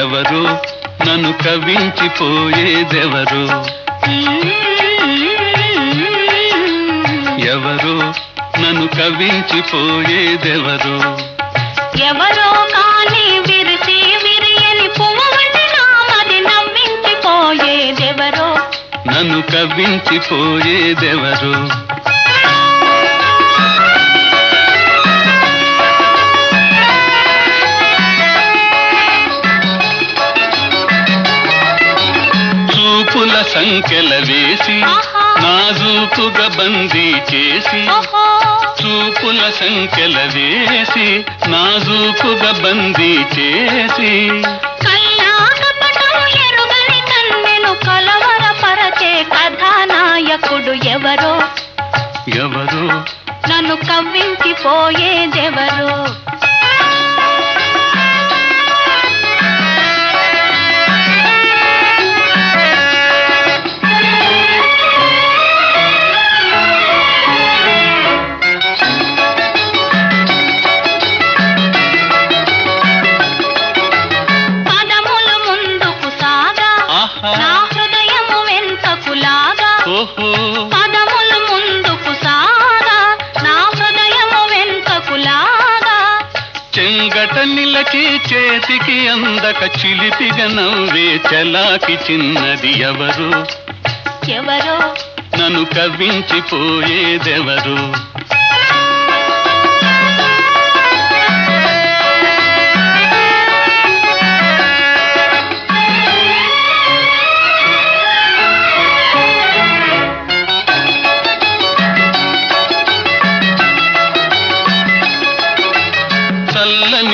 ఎవరు? నన్ను కవించిపోయేదెవరు ఎవరు? నన్ను కవించిపోయేదెవరు ఎవరో కాని విరిసి విరియని పువ్వు వంటి నామది నవ్వించిపోయేదెవరో? నన్ను కవించిపోయేదెవరు సంఖ్యల వేసి. నాజూకుగా బందీ చేసి చూపుల సంఖ్యల వేసి నాజూకుగా బందీ చేసి. కథానాయకుడు ఎవరో? ఎవరు? నన్ను కవ్వించిపోయేదెవరో నిలకి చేతికి అందక చిలిపిగా నవ్వే చలాకి చిన్నది ఎవరు? ఎవరో? నన్ను కవ్వించిపోయేదెవరు?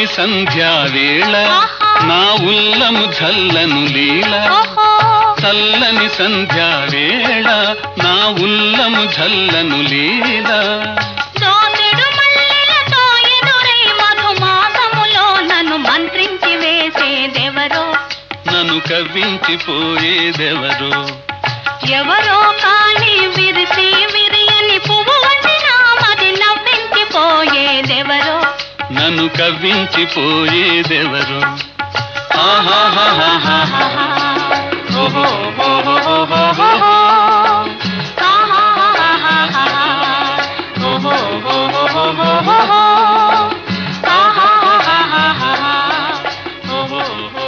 సంధ్యావేళ నా ఉల్లము చల్లను లీల. చల్లని సంధ్యావేళ నా ఉల్లము చల్లను లీల. నన్ను కవ్వించిపోయేదెవరు ఎవరో కాని విరిసి విరియని పువ్వు వంటి నామది నవ్వించిపోయేదెవరో నన్ను కవ్వించిపోయేదెవరు Oh,